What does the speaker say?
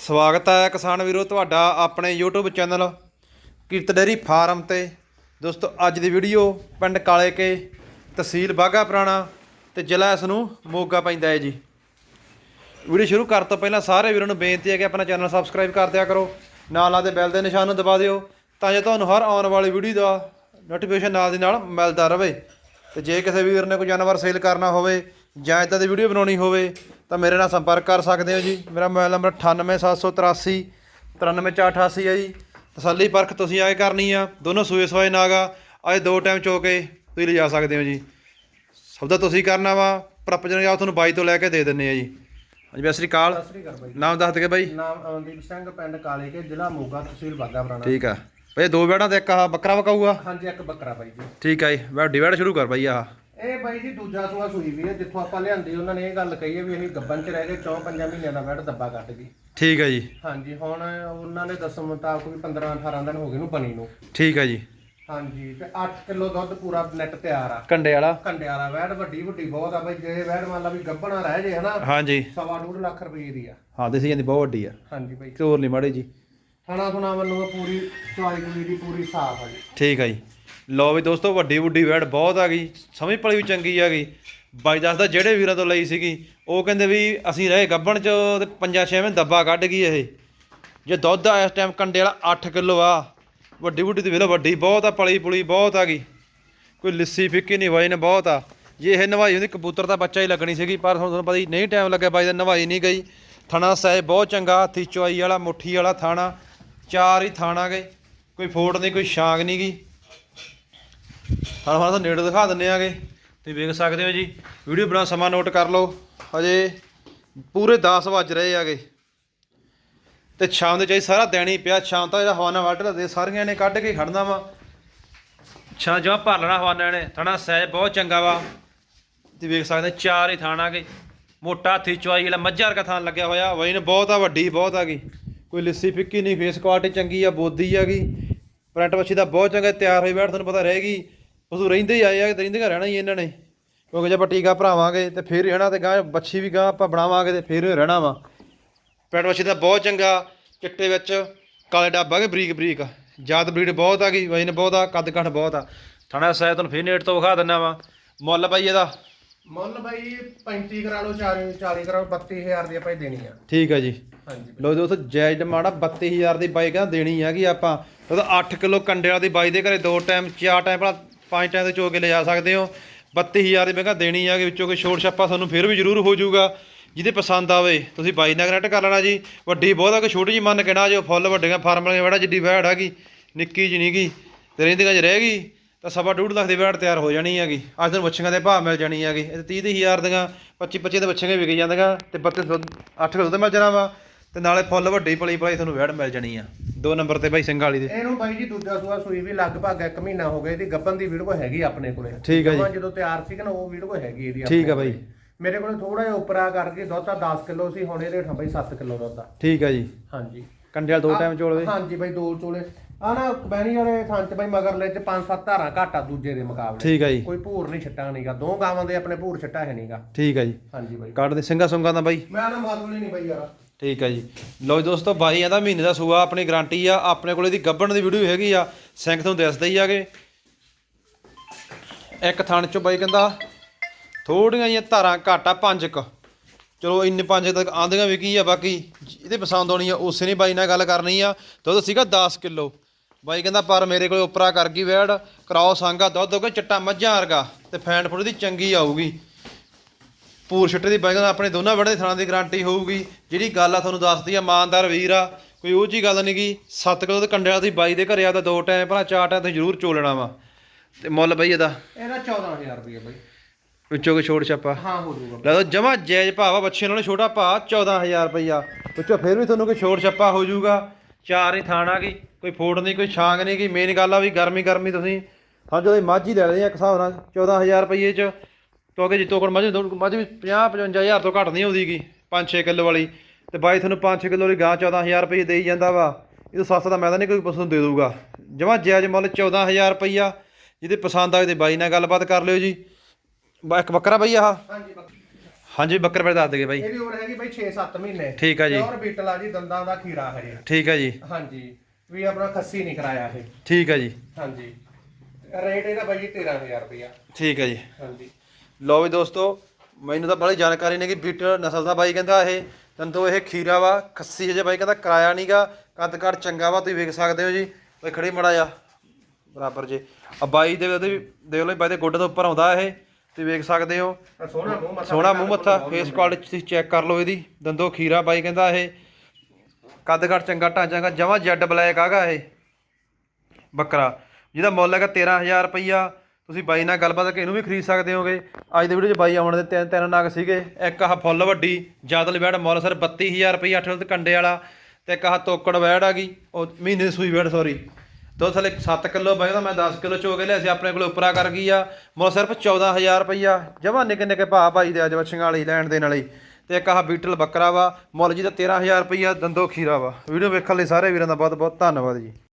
ਸਵਾਗਤ ਹੈ ਕਿਸਾਨ ਵੀਰੋ, ਤੁਹਾਡਾ ਆਪਣੇ YouTube channel Kirat dairy farm ਤੇ। ਦੋਸਤੋ, ਅੱਜ ਦੀ ਵੀਡੀਓ ਪਿੰਡ ਕਾਲੇ ਕੇ ਤਹਿਸੀਲ ਬਾਗਾ ਪੁਰਾਣਾ ਤੇ ਜ਼ਿਲ੍ਹਾ ਇਸ ਨੂੰ ਮੋਗਾ ਪੈਂਦਾ ਹੈ ਜੀ। ਵੀਡੀਓ ਸ਼ੁਰੂ ਕਰਨ ਤੋਂ ਪਹਿਲਾਂ ਸਾਰੇ ਵੀਰਾਂ ਨੂੰ ਬੇਨਤੀ ਹੈ ਕਿ ਆਪਣਾ ਚੈਨਲ ਸਬਸਕ੍ਰਾਈਬ ਕਰ ਦਿਆ ਕਰੋ, ਨਾਲ ਨਾਲ ਦੇ ਬੈਲ ਦੇ ਨਿਸ਼ਾਨ ਨੂੰ ਦਬਾ ਦਿਓ, ਤਾਂ ਜੋ ਤੁਹਾਨੂੰ ਹਰ ਆਉਣ ਵਾਲੀ ਵੀਡੀਓ ਦਾ ਨੋਟੀਫਿਕੇਸ਼ਨ ਨਾਲ ਦੀ ਨਾਲ ਮਿਲਦਾ ਰਹੇ। ਤੇ ਜੇ ਕਿਸੇ ਵੀਰ ਨੇ ਕੋਈ ਜਾਨਵਰ ਸੇਲ ਕਰਨਾ ਹੋਵੇ ਜਾਂ ਇਦਾਂ ਦੀ ਵੀਡੀਓ ਬਣਾਉਣੀ ਹੋਵੇ ਤਾਂ ਮੇਰੇ ਨਾਲ ਸੰਪਰਕ ਕਰ ਸਕਦੇ ਹੋ ਜੀ। ਮੇਰਾ ਮੋਬਾਈਲ ਨੰਬਰ 98783 93488 ਹੈ ਜੀ। ਤਸੱਲੀ ਪਰਖ ਤੁਸੀਂ ਆਏ ਕਰਨੀ ਆ। ਦੋਨੋਂ ਸੂਏ ਸਵਾਏ ਨਾਗਾ ਅੱਜ ਦੋ ਟਾਈਮ ਚੋ ਕੇ ਤੁਸੀਂ ਲਿਜਾ ਸਕਦੇ ਹੋ ਜੀ। ਸਭ ਦਾ ਤੁਸੀਂ ਕਰਨਾ ਵਾ ਪ੍ਰਪਜਨ ਜਾਂ ਤੁਹਾਨੂੰ ਬਾਈ ਤੋਂ ਲੈ ਕੇ ਦੇ ਦਿੰਨੇ ਆ ਜੀ। ਹਾਂਜੀ ਬਈ ਸ੍ਰੀ ਅਕਾਲ। ਸਤਿ ਸ੍ਰੀ ਅਕਾਲ ਨਾਮ ਦੱਸ ਦਗੇ ਬਾਈ। ਨਾਮ ਅਮਨਦੀਪ ਸਿੰਘ ਪਿੰਡ ਕਾਲੇ ਕੇ ਜ਼ਿਲ੍ਹਾ ਮੋਗਾ ਤਹਿਸੀਲ ਬਾਗਾ ਪੁਰਾਣਾ। ਠੀਕ ਆ। ਬਈ ਦੋ ਬੈੜਾਂ ਤੇ ਇੱਕ ਆਹ ਬੱਕਰਾ ਵਕਾਊਗਾ ਹਾਂਜੀ ਇੱਕ ਬੱਕਰਾ ਬਾਈ ਜੀ। ਠੀਕ ਆ ਜੀ। ਬੈ ਡਿਵਾਈਡ ਸ਼ੁਰੂ ਕਰ ਬਾਈ ਆਹ। ਇਹ ਬਾਈ ਜੀ ਦੂਜਾ ਸੂਆ ਸੂਈ ਵੀ ਹੈ ਜਿੱਥੋਂ ਆਪਾਂ ਲਿਆਂਦੀ ਉਹਨਾਂ ਨੇ ਇਹ ਗੱਲ ਕਹੀ ਹੈ ਵੀ ਇਹ ਗੱਬਨ ਚ ਰਹਿ ਗਏ 4-5 ਮਹੀਨਿਆਂ ਦਾ ਵੈਟ ਦੱਬਾ ਕੱਢ ਗਈ ਠੀਕ ਆ ਜੀ। ਹਾਂਜੀ ਹੁਣ ਉਹਨਾਂ ਨੇ ਦੱਸਣ ਮੁਤਾਬਕ ਵੀ 15-18 ਦਿਨ ਹੋ ਗਏ ਨੂੰ ਬਣੀ ਨੂੰ। ਠੀਕ ਆ ਜੀ। ਹਾਂਜੀ ਤੇ 8 ਕਿਲੋ ਦੁੱਧ ਪੂਰਾ ਨੈਟ ਤਿਆਰ ਆ। ਕੰਡੇ ਵਾਲਾ। ਕੰਡੇ ਵਾਲਾ ਵੈਟ ਵੱਡੀ ਵੱਡੀ ਬਹੁਤ ਆ ਬਾਈ ਜੇ ਵੈਟ ਮੰਨ ਲਾ ਵੀ ਗੱਬਣਾ ਰਹਿ ਜੇ ਹਨਾ ਹਾਂਜੀ। ਸਵਾ ਡੂਢ ਲੱਖ ਰੁਪਏ ਦੀ ਆ। ਹਾਂ ਦੇਸੀ ਜਾਂਦੀ ਬਹੁਤ ਵੱਡੀ ਆ। ਹਾਂਜੀ ਬਾਈ। ਤੋਰ ਨਹੀਂ ਮਾੜੀ ਜੀ। ਥਣਾ ਥੁਣਾ ਵੱਲੋਂ ਪੂਰੀ ਚਵਾਈ ਕੁੜੀ ਦੀ ਪੂਰੀ ਸਾਫ਼ ਆ ਜੀ। ਠੀਕ ਆ ਜੀ। ਲਓ ਵੀ ਦੋਸਤੋ, ਵੱਡੀ ਵੱਡੀ ਵੈੜ ਬਹੁਤ ਆ ਗਈ, ਸਮਝ ਪਲੀ ਵੀ ਚੰਗੀ ਆ ਗਈ। ਬਾਈ ਦੱਸਦਾ ਜਿਹੜੇ ਵੀਰਾਂ ਤੋਂ ਲਈ ਸੀਗੀ, ਉਹ ਕਹਿੰਦੇ ਵੀ ਅਸੀਂ ਰਹੇ ਗੱਬਣ ਚ ਤੇ ਪੰਜਾਂ ਛੇਵੇਂ ਦੱਬਾ ਕੱਢ ਗਈ ਇਹ। ਜੇ ਦੁੱਧ ਆ ਇਸ ਟਾਈਮ ਕੰਡੇ ਵਾਲਾ 8 ਕਿਲੋ ਆ। ਵੱਡੀ ਵੱਡੀ ਤੇ ਵੇਲੋ ਵੱਡੀ ਬਹੁਤ ਆ, ਪਲੀ ਪੁਲੀ ਬਹੁਤ ਆ ਗਈ। ਕੋਈ ਲਿੱਸੀ ਫਿੱਕੀ ਨਹੀਂ ਵਾਈ ਨੇ ਬਹੁਤ ਆ। ਜੇ ਇਹ ਨਵਾਈ ਹੁੰਦੀ, ਕਬੂਤਰ ਦਾ ਬੱਚਾ ਹੀ ਲੱਗਣੀ ਸੀਗੀ, ਪਰ ਹੁਣ ਤੁਹਾਨੂੰ ਪਤਾ ਹੀ ਨਹੀਂ ਟਾਈਮ ਲੱਗਿਆ, ਬਾਈ ਦਾ ਨਵਾਈ ਨਹੀਂ ਗਈ। ਥਣਾ ਸਹਿ ਬਹੁਤ ਚੰਗਾ, ਹੱਥੀ ਚੁਆਈ ਵਾਲਾ, ਮੁੱਠੀ ਵਾਲਾ ਥਾਣਾ, ਚਾਰ ਹੀ ਥਾਣਾ ਗਏ। ਕੋਈ ਫੋੜ ਨਹੀਂ, ਕੋਈ ਛਾਂਗ ਨਹੀਂ ਗਈ। ਥਾਣਾ ਥਾਣਾ ਤਾਂ ਨੇੜੇ ਦਿਖਾ ਦਿੰਨੇ ਆਗੇ। ਤੁਸੀਂ ਵੇਖ ਸਕਦੇ ਹੋ ਜੀ। ਵੀਡੀਓ ਬਣਾ ਸਮਾਂ ਨੋਟ ਕਰ ਲਓ। ਹਜੇ ਪੂਰੇ 10 ਵੱਜ ਰਹੇ ਆਗੇ। ਤੇ ਸ਼ਾਮ ਦੇ ਚਾਹੀ ਸਾਰਾ ਦਿਨ ਹੀ ਪਿਆ। ਸ਼ਾਮ ਤੱਕ ਜਿਹੜਾ ਹਵਾਨਾ ਵੱਢ ਦੇ ਸਾਰੀਆਂ ਨੇ ਕੱਢ ਕੇ ਖੜਨਾ ਵਾ। ਛਾਂ ਜਮਾ ਭਰ ਲੈਣਾ ਹਵਾਨਾ ਨੇ। ਥਣਾ ਸਹਿਜ ਬਹੁਤ ਚੰਗਾ ਵਾ। ਤੁਸੀਂ ਵੇਖ ਸਕਦੇ ਚਾਰ ਹੀ ਥਾਣਾ ਕੇ ਮੋਟਾ ਹਾਥੀ ਚਵਾਈ ਵਾਲਾ ਮੱਝਾਂ ਵਰਗਾ ਥਾਂ ਲੱਗਿਆ ਹੋਇਆ। ਵਈ ਨੇ ਬਹੁਤ ਆ, ਵੱਡੀ ਬਹੁਤ ਆ ਗਈ ਕੋਈ ਲਿੱਸੀ ਫਿੱਕੀ ਨਹੀਂ ਫੇਸ ਕੁਆਲਿਟੀ ਚੰਗੀ ਆ, ਬੋਦੀ ਆ ਗਈ ਪ੍ਰਿੰਟ ਵੱਛੀ ਦਾ ਬਹੁਤ ਚੰਗਾ, ਤਿਆਰ ਹੋਈ ਬੈਠ, ਤੁਹਾਨੂੰ ਪਤਾ ਰਹੇਗੀ ਉਸੂ ਰਹਿੰਦੇ ਹੀ ਆਏ ਆ ਤੇ ਰਹਿੰਦੇ ਘਰ ਰਹਿਣਾ ਹੀ ਇਹਨਾਂ ਨੇ। ਕਿਉਂਕਿ ਜੇ ਆਪਾਂ ਟੀਕਾ ਭਰਾਵਾਂਗੇ ਤੇ ਫਿਰ ਰਹਿਣਾ ਤੇ ਗਾਂ ਬੱਚੀ ਵੀ ਗਾਂ ਆਪਾਂ ਬਣਾਵਾਂਗੇ ਤੇ ਫਿਰ ਰਹਿਣਾ ਵਾ। ਪੈਂਟ ਵੱਛੀ ਦਾ ਬਹੁਤ ਚੰਗਾ ਚਿੱਟੇ ਵਿੱਚ ਕਾਲੇ ਡੱਬਾ ਕੇ ਬਰੀਕ ਬਰੀਕ। ਜਾਤ ਬਰੀਡ ਬਹੁਤ ਆ ਗਈ ਵਜਨ ਬਹੁਤ ਆ ਕੱਦ ਕੱਠ ਬਹੁਤ ਆ। ਥਾਣਾ ਸਾਹਿਬ ਤੁਹਾਨੂੰ ਫਿਰ ਨੇੜ ਤੋਂ ਵਿਖਾ ਦਿੰਨਾ ਵਾ। ਮੁੱਲ ਬਾਈ ਇਹਦਾ। ਮੁੱਲ ਬਾਈ 35 ਕਰਾ ਲਓ 40 40 ਕਰਾ ਲਓ 32000 ਦੀ ਆਪਾਂ ਹੀ ਦੇਣੀ ਆ। ਠੀਕ ਆ ਜੀ। ਹਾਂਜੀ ਲੋ ਦੋਸਤੋ ਜਾਇਜ਼ ਡਿਮਾਂਡ ਆ 32000 ਦੀ ਬਾਈ ਕਹਿੰਦਾ ਦੇਣੀ ਹੈਗੀ ਆਪਾਂ। ਉਹਦਾ 8 ਕਿਲੋ ਕੰਡੇ ਵਾਲੀ ਬਾਈ ਦੇ ਘਰੇ ਦੋ ਟਾਈਮ ਚਾਰ ਟਾਈਮ ਭਲਾ ਪੰਜ ਟਾਈਮ ਤੇ ਚੋ ਕੇ ਲਿਜਾ ਸਕਦੇ ਹੋ। 32000 ਦੀ ਮੈਂ ਕਿਹਾ ਦੇਣੀ ਹੈਗੀ ਵਿੱਚੋਂ ਕੋਈ ਛੋਟ ਛਾਪਾ ਤੁਹਾਨੂੰ ਫਿਰ ਵੀ ਜ਼ਰੂਰ ਹੋ ਜਾਊਗਾ। ਜਿਹਦੇ ਪਸੰਦ ਆਵੇ, ਤੁਸੀਂ ਬਾਈ ਨਾਲ ਕਨੈਕਟ ਕਰ ਲੈਣਾ ਜੀ। ਵੱਡੀ ਬਹੁਤ ਆ ਕਿ ਛੋਟੀ ਜੀ ਮੰਨ ਕਹਿਣਾ ਨਾ ਜੋ ਫੁੱਲ ਵੱਡੀਆਂ ਫਾਰਮ ਵਾਲੀਆਂ ਵੜਾ ਜਿੱਡੀ ਵੈੜ ਹੈਗੀ ਨਿੱਕੀ ਜਿਹੀ ਨੀਗੀ, ਤੇ ਰਹਿੰਦੀਆਂ ਚ ਰਹਿ ਗਈ, ਤਾਂ ਸਵਾ ਡੂਢ ਲੱਖ ਦੀ ਵੈੜ ਤਿਆਰ ਹੋ ਜਾਣੀ ਹੈਗੀ। ਅੱਜ ਤੁਹਾਨੂੰ ਬੱਚੀਆਂ ਦੇ ਭਾਅ ਮਿਲ ਜਾਣੀ ਹੈਗੀ। ਇਹ 30 ਤੀਹ ਹਜ਼ਾਰ ਦੀਆਂ 25 25 ਦੇ ਬੱਚੀਆਂ ਵਿਕ ਜਾਂਦੀਆਂ, ਤੇ ਬੱਤੇ 8 ਕਿਲੋ ਦੁੱਧ ਮਿਲ ਜਾਣਾ ਵਾ। ਤੇ ਨਾਲੇ ਫੁੱਲ ਵੱਡੀ ਪਲੀ ਪਲੀ ਤੁਹਾਨੂੰ ਵੈੜ ਮਿਲ ਜਾਣੀ ਆ। ਦੋ ਨੰਬਰ ਤੇ ਬਾਈ ਸਿੰਘ ਵਾਲੀ ਦੇ। ਇਹਨੂੰ ਬਾਈ ਜੀ ਦੂਜਾ ਸੂਆ ਸੂਈ ਵੀ ਲਗਭਗ 1 ਮਹੀਨਾ ਹੋ ਗਿਆ ਇਹਦੀ ਗੱਬਨ ਦੀ ਵੀਡੀਓ ਹੈਗੀ ਆਪਣੇ ਕੋਲੇ। ਠੀਕ ਆ ਜੀ। ਜਮਾਂ ਜਦੋਂ ਤਿਆਰ ਸੀ ਕਿ ਨਾ ਉਹ ਵੀਡੀਓ ਹੈਗੀ ਇਹਦੀ ਠੀਕ ਆ ਆਪਣੇ ਬਾਈ। ਮੇਰੇ ਕੋਲੇ ਥੋੜਾ ਜਿਹਾ ਉੱਪਰਾ ਕਰਕੇ ਦੁੱਧ ਤਾਂ 10 ਕਿਲੋ ਸੀ ਹੁਣ ਇਹਦੇ ਠਾ ਬਾਈ 7 ਕਿਲੋ ਦੁੱਧ ਠੀਕ ਆ ਜੀ। ਹਾਂਜੀ। ਕੰਡੇ ਵਾਲ ਦੋ ਟਾਈਮ ਚੋਲਵੇ ਹਾਂਜੀ ਬਾਈ ਦੋ ਚੋਲੇ ਆ ਨਾ ਬੈਣੀ ਵਾਲੇ ਥਾਂ ਚ ਬਾਈ ਮਗਰਲੇ ਚ 5-7 ਧਾਰਾਂ ਘੱਟ ਆ ਦੂਜੇ ਦੇ ਮੁਕਾਬਲੇ। ਠੀਕ ਆ ਜੀ। ਕੋਈ ਭੂਰ ਨਹੀਂ ਛੱਟਾ ਨਹੀਂਗਾ। ਦੋ ਗਾਵਾਂ ਦੇ ਆਪਣੇ ਭੂਰ ਛੱਟਾ ਹੈ ਨਹੀਂਗਾ। ਠੀਕ ਆ ਜੀ। ਹਾਂਜੀ ਬਾਈ। ਕੱਢ ਦੇ ਸਿੰਘਾ ਸੁੰਗਾ ਦਾ ਬਾਈ। ਮੈਂ ਨਾ ਮਾਦੂਲੀ ਨਹੀਂ ਬਾਈ ਯਾਰ। ਠੀਕ ਹੈ ਜੀ। ਲਓ ਜੀ ਦੋਸਤੋ, ਬਾਈ ਇਹਦਾ ਮਹੀਨੇ ਦਾ ਸੂਆ, ਆਪਣੀ ਗਾਰੰਟੀ ਆ, ਆਪਣੇ ਕੋਲ ਇਹਦੀ ਗੱਬਣ ਦੀ ਵੀਡੀਓ ਹੈਗੀ ਆ, ਸਿੰਘ ਤੁਹਾਨੂੰ ਦੱਸਦੇ ਹੀ ਆਗੇ। ਇੱਕ ਥਣ ਚੋਂ ਬਾਈ ਕਹਿੰਦਾ, ਥੋੜੀਆਂ ਜਿਹੀਆਂ ਧਾਰਾਂ ਘੱਟ ਆ, ਪੰਜ ਕ। ਚਲੋ, ਇੰਨੇ ਪੰਜ ਤੱਕ ਆਂਦੀਆਂ ਵੀ ਕੀ ਆ, ਬਾਕੀ ਇਹਦੇ ਪਸੰਦ ਆਉਣੀ ਆ, ਉਸੇ ਨੇ ਬਾਈ ਨਾਲ ਗੱਲ ਕਰਨੀ ਆ। ਦੁੱਧ ਸੀਗਾ 10 ਕਿਲੋ। ਬਾਈ ਕਹਿੰਦਾ, ਪਰ ਮੇਰੇ ਕੋਲ ਉਪਰਾ ਕਰ ਗਈ ਵੈੜ, ਕਰਾਓ ਸੰਗਾ ਦੁੱਧ ਹੋਗਾ ਚਿੱਟਾ ਮੱਝਾਂ ਵਰਗਾ, ਤੇ ਫੈਂਟ ਫੁੱਟ ਦੀ ਚੰਗੀ ਆਊਗੀ। ਪੂਰ ਛੱਟੇ ਦੀ ਕਹਿੰਦਾ ਆਪਣੇ ਦੋਨਾਂ ਵੜਦੇ ਥਾਂ ਦੀ ਗਾਰੰਟੀ ਹੋਊਗੀ। ਜਿਹੜੀ ਗੱਲ ਆ ਤੁਹਾਨੂੰ ਦੱਸਦੀ ਆ ਇਮਾਨਦਾਰ ਵੀਰ ਆ ਕੋਈ ਉਹ ਜੀ ਗੱਲ ਨਹੀਂ ਗੀ 7 ਕਿਲੋ ਦੇ ਕੰਡੇ ਵਾਲਾ ਤੁਸੀਂ ਬਾਈ ਦੇ ਘਰੇ ਆ ਤਾਂ ਦੋ ਟਾਈਮ ਭਲਾ ਚਾਰ ਟਾਈਮ ਤੁਸੀਂ ਜ਼ਰੂਰ ਚੋ ਲੈਣਾ ਵਾ। ਤੇ ਮੁੱਲ ਬਾਈ ਇਹਦਾ? ਇਹਦਾ 14000 ਰੁਪਏ ਬਾਈ। ਵਿੱਚੋਂ ਕੋਈ ਛੋੜ ਛਾਪਾ? ਹਾਂ ਹੋ ਜਾਊਗਾ ਲੈ ਦੋ ਜਮਾ ਜਾਇਜ਼ ਭਾਅ ਵਾ ਬੱਚੇ ਨਾਲੋਂ ਛੋਟਾ ਭਾਅ 14000 ਰੁਪਈਆ। ਵਿੱਚੋਂ ਫਿਰ ਵੀ ਤੁਹਾਨੂੰ ਕੋਈ ਛੋੜ ਛੱਪਾ ਹੋ ਜਾਊਗਾ। ਚਾਰ ਹੀ ਥਾਣਾ ਗਈ ਕੋਈ ਫੋੜ ਨਹੀਂ ਕੋਈ ਛਾਂਗ ਨਹੀਂ ਗਈ ਮੇਨ ਗੱਲ ਆ ਵੀ ਗਰਮੀ ਗਰਮੀ ਤੁਸੀਂ। ਹਾਂ ਜਦੋਂ ਮੱਝ ਲੈ ਲਈ ਇੱਕ ਹਿਸਾਬ ਨਾਲ 14000 ਰੁਪਏ ਚ। ਕਿਉਂਕਿ ਜਿੱਤੋਂ ਕੋਲ ਮੱਝ ਮੱਝ ਵੀ 50 55000 ਤੋਂ ਘੱਟ ਨਹੀਂ ਆਉਂਦੀਗੀ 5-6 ਕਿਲੋ ਵਾਲੀ। ਤੇ ਬਾਈ ਤੁਹਾਨੂੰ 5-6 ਕਿਲੋ ਦੀ ਗਾਂ 14000 ਰੁਪਏ ਦੇਈ ਜਾਂਦਾ ਵਾ। ਇਹ ਸੱਸ ਦਾ ਮੈਂ ਤਾਂ ਨਹੀਂ ਕੋਈ ਪਸੰਦ ਦੇ ਦੂਗਾ ਜਮਾ ਜਾਇਜ਼ ਮੁੱਲ 14000 ਰੁਪਈਆ। ਜਿਹਦੇ ਪਸੰਦ ਆਏ ਤੇ ਬਾਈ ਨਾਲ ਗੱਲਬਾਤ ਕਰ ਲਿਓ ਜੀ। ਇੱਕ ਬੱਕਰਾ ਬਈ ਆਹ? ਹਾਂਜੀ ਹਾਂਜੀ ਬੱਕਰ ਬਾਰੇ ਦੱਸ ਦਗੇ ਬਾਈ। ਇਹਦੀ ਉਮਰ ਹੈਗੀ ਬਾਈ 6-7 ਮਹੀਨੇ। ਠੀਕ ਆ ਜੀ। ਪਿਓਰ ਬੀਟਲ ਆ ਜੀ ਦੰਦਾਂ ਦਾ ਖੀਰਾ ਹਜੇ ਠੀਕ ਹੈ ਜੀ। ਹਾਂਜੀ। ਵੀ ਆਪਣਾ ਖੱਸੀ ਨਹੀਂ ਕਰਾਇਆ ਇਹ। ਠੀਕ ਹੈ ਜੀ। ਹਾਂਜੀ। ਰੇਟ ਇਹਦਾ ਬਾਈ ਜੀ 13000 ਰੁਪਇਆ ਠੀਕ ਹੈ ਜੀ। ਹਾਂਜੀ। ਲਓ ਵੀ ਦੋਸਤੋ ਮੈਨੂੰ ਤਾਂ ਬੜੀ ਜਾਣਕਾਰੀ ਨਹੀਂ ਕਿ ਬੀਟਲ ਨਸਲ ਦਾ ਬਾਈ ਕਹਿੰਦਾ ਇਹ ਤੰਤੋ ਇਹ ਖੀਰਾ ਵਾ ਖੱਸੀ ਹਜੇ ਬਾਈ ਕਹਿੰਦਾ ਕਰਾਇਆ ਨਹੀਂਗਾ ਕੱਦ ਕੱਦ ਚੰਗਾ ਵਾ ਤੁਸੀਂ ਵੇਖ ਸਕਦੇ ਹੋ ਜੀ। ਬਾਈ ਖੜੀ ਮੜਾ ਜਾ ਬਰਾਬਰ ਜੇ। ਆ ਬਾਈ ਦੇ ਉਹਦੇ ਵੀ ਦੇਖ ਲਓ ਬਾਈ ਦੇ ਗੋਡੇ ਤੋਂ ਉੱਪਰ ਆਉਂਦਾ ਇਹ ਤੁਸੀਂ ਵੇਖ ਸਕਦੇ ਹੋ। ਤਾਂ ਸੋਹਣਾ ਮੂੰਹ ਮੱਥਾ ਸੋਹਣਾ ਮੂੰਹ ਮੱਥਾ ਫੇਸ ਕੁਆਲਿਟੀ ਤੁਸੀਂ ਚੈੱਕ ਕਰ ਲਓ ਇਹਦੀ। ਦੰਦੋ ਖੀਰਾ ਬਾਈ ਕਹਿੰਦਾ ਇਹ ਕੱਦ ਕੱਦ ਚੰਗਾ ਢਾਂਚਾਗਾ ਜਮਾ ਜੈਡ ਬਲੈਕ ਆਗਾ ਇਹ। ਬੱਕਰਾ ਜਿਹਦਾ ਮੁੱਲ ਹੈਗਾ 13000 ਰੁਪਈਆ ਤੁਸੀਂ ਬਾਈ ਨਾਲ ਗੱਲਬਾਤ ਕਰਕੇ ਇਹਨੂੰ ਵੀ ਖਰੀਦ ਸਕਦੇ ਹੋਗੇ। ਅੱਜ ਦੇ ਵੀਡੀਓ 'ਚ ਬਾਈ ਆਉਣ ਦੇ ਤਿੰਨ ਤਿੰਨ ਨਾਗ ਸੀਗੇ। ਇੱਕ ਆਹ ਫੁੱਲ ਵੱਡੀ ਜਾਦਲ ਵੈੜ ਮੁੱਲ ਸਰ 32000 ਰੁਪਈਆ 8 ਤੇ ਕੰਡੇ ਵਾਲਾ ਤੇ ਇੱਕ ਆਹ ਤੋਕੜ ਵੈੜ ਆ ਗਈ। ਉਹ ਮਹੀਨੇ ਦੀ ਸੂਈ ਵੈੜ ਸੌਰੀ ਦੋ ਥਲੇ 7 ਕਿਲੋ ਬਾਈ ਦਾ ਮੈਂ 10 ਕਿਲੋ ਚੋ ਕੇ ਲਿਆ ਸੀ, ਆਪਣੇ ਕੋਲ ਉਪਰਾ ਕਰ ਗਈ ਆ। ਮੁੱਲ ਸਿਰਫ 14000 ਰੁਪਈਆ। ਜਮਾ ਨਿੱਕੇ ਨਿੱਕੇ ਭਾਅ ਭਾਈ ਦੇ ਅੱਜ ਵੱਛੀਆਂ ਵਾਲੀ, ਲੈਣ ਦੇਣ ਵਾਲੀ। ਤੇ ਇੱਕ ਆਹ ਬੀਟਲ ਬੱਕਰਾ ਵਾ, ਮੁੱਲ ਜੀ ਦਾ 13000 ਰੁਪਈਆ ਦੰਦੋ ਖੀਰਾ ਵਾ। ਵੀਡੀਓ ਵੇਖਣ ਲਈ ਸਾਰੇ ਵੀਰਾਂ ਦਾ ਬਹੁਤ ਬਹੁਤ ਧੰਨਵਾਦ ਜੀ।